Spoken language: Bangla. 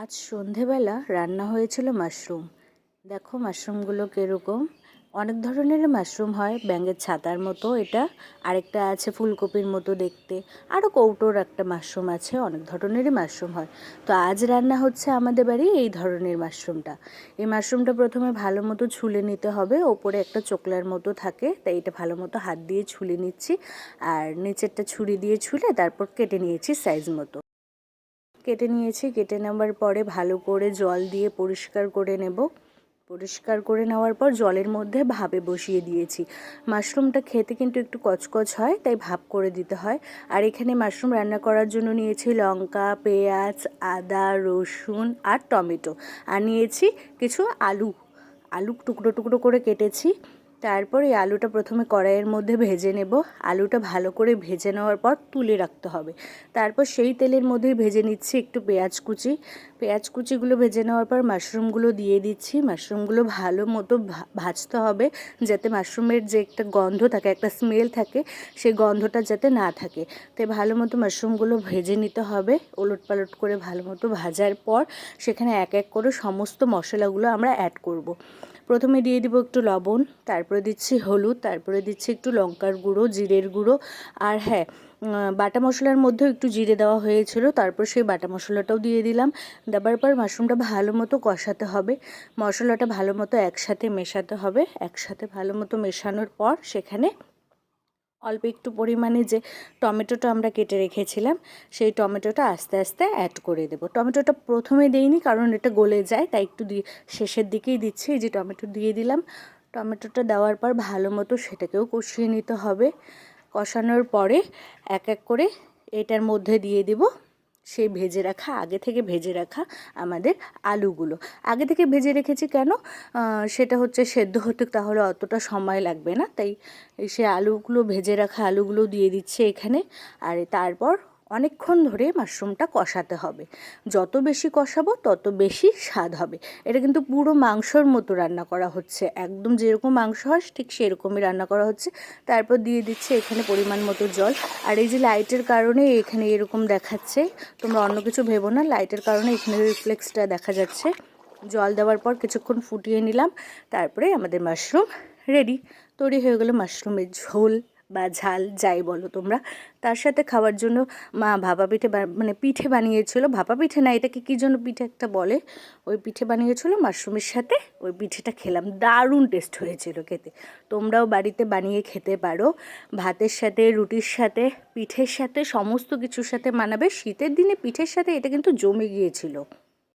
আজ সন্ধেবেলা রান্না হয়েছিল মাশরুম। দেখো মাশরুমগুলো কীরকম। অনেক ধরনের মাশরুম হয়, ব্যাঙের ছাতার মতো এটা, আরেকটা আছে ফুলকপির মতো দেখতে। আরও কৌটোর একটা মাশরুম আছে, অনেক ধরনেরই মাশরুম হয়। তো আজ রান্না হচ্ছে আমাদের বাড়ি এই ধরনের মাশরুমটা। এই মাশরুমটা প্রথমে ভালো মতো ছুলে নিতে হবে, ওপরে একটা চোকলার মতো থাকে, তাই এটা ভালো মতো হাত দিয়ে ছুলে নিচ্ছি। আর নিচেরটা ছুরি দিয়ে ছুলে তারপর কেটে নিয়েছি সাইজ মতো। কেটে নিয়েছি, কেটে নেওয়ার পরে ভালো করে জল দিয়ে পরিষ্কার করে নেব। পরিষ্কার করে নেওয়ার পর জলের মধ্যে ভাবে বসিয়ে দিয়েছি। মাশরুমটা খেতে কিন্তু একটু কচকচ হয়, তাই ভাপ করে দিতে হয়। আর এখানে মাশরুম রান্না করার জন্য নিয়েছি লঙ্কা, পেঁয়াজ, আদা, রসুন আর টমেটো। আর নিয়েছি কিছু আলু আলু টুকরো টুকরো করে কেটেছি। তারপর এই আলুটা প্রথমে কড়াইয়ের মধ্যে ভেজে নেব। আলুটা ভালো করে ভেজে নেওয়ার পর তুলে রাখতে হবে। তারপর সেই তেলের মধ্যেই ভেজে নিচ্ছি একটু পেঁয়াজ কুচি। পেঁয়াজ কুচিগুলো ভেজে নেওয়ার পর মাশরুমগুলো দিয়ে দিচ্ছি। মাশরুমগুলো ভালো মতো ভাজতে হবে যাতে মাশরুমের যে একটা গন্ধ থাকে, একটা স্মেল থাকে সেই গন্ধটা যাতে না থাকে। তাই ভালো মতো মাশরুমগুলো ভেজে নিতে হবে। ওলট পালট করে ভালো মতো ভাজার পর সেখানে এক এক করে সমস্ত মশলাগুলো আমরা অ্যাড করব। প্রথমে দিয়ে দিব একটু লবণ, তারপরে দিচ্ছি হলুদ, তারপরে দিচ্ছি একটু লঙ্কার গুঁড়ো, জিরের গুঁড়ো। আর হ্যাঁ বাটা মশলার মধ্যেও একটু জিরে দেওয়া হয়েছিল, তারপর সেই বাটা মশলাটাও দিয়ে দিলাম। দেওয়ার পর মাশরুমটা ভালো মতো কষাতে হবে, মশলাটা ভালো মতো একসাথে মেশাতে হবে। একসাথে ভালো মতো মেশানোর পর সেখানে অল্প একটু পরিমাণে যে টমেটোটা আমরা কেটে রেখেছিলাম, সেই টমেটোটা আস্তে আস্তে অ্যাড করে দেব। টমেটোটা প্রথমে দেইনি, কারণ এটা গলে যায়, তাই একটু শেষের দিকেই দিচ্ছি। এই যে টমেটো দিয়ে দিলাম, টমেটোটা দেওয়ার পর ভালো মতো সেটাকেও কষিয়ে নিতে হবে। কষানোর পরে এক এক করে এটার মধ্যে দিয়ে দিব। সেই ভেজে রাখা, আগে থেকে ভেজে রাখা আমাদের আলুগুলো। আগে থেকে ভেজে রেখেছি কেন? সেটা হচ্ছে সেদ্ধ হতে তাহলে অতটা সময় লাগবে না। তাই সে আলুগুলো, ভেজে রাখা আলুগুলো দিয়ে দিচ্ছে এখানে। আর তারপর অনেকক্ষণ ধরে মাশরুমটা কষাতে হবে। যত বেশি কষাবো, তত বেশি স্বাদ হবে। এটা কিন্তু পুরো মাংসর মতো রান্না করা হচ্ছে। একদম যেরকম মাংস হয়, ঠিক সেরকমই রান্না করা হচ্ছে। তারপর দিয়ে দিচ্ছে এখানে পরিমাণ মতো জল। আর এই যে লাইটের কারণে এখানে এরকম দেখাচ্ছে, তোমরা অন্য কিছু ভেবো না। লাইটের কারণে এখানে রিফ্লেক্সটা দেখা যাচ্ছে। জল দেওয়ার পর কিছুক্ষণ ফুটিয়ে নিলাম। তারপরে আমাদের মাশরুম রেডি। তৈরি হয়ে গেলো মাশরুমের ঝোল। বা ঝাল যাই বলো তোমরা, তার সাথে খাওয়ার জন্য মা ভাপা পিঠে মানে পিঠে বানিয়েছিল। ভাপা পিঠে না, এটাকে কী জন্য পিঠে একটা বলে? ওই পিঠে বানিয়েছিল মাশরুমের সাথে, ওই পিঠেটা খেলাম। দারুণ টেস্ট হয়েছিল খেতে। তোমরাও বাড়িতে বানিয়ে খেতে পারো। ভাতের সাথে, রুটির সাথে, পিঠের সাথে, সমস্ত কিছুর সাথে মানাবে। শীতের দিনে পিঠের সাথে এটা কিন্তু জমে গিয়েছিল।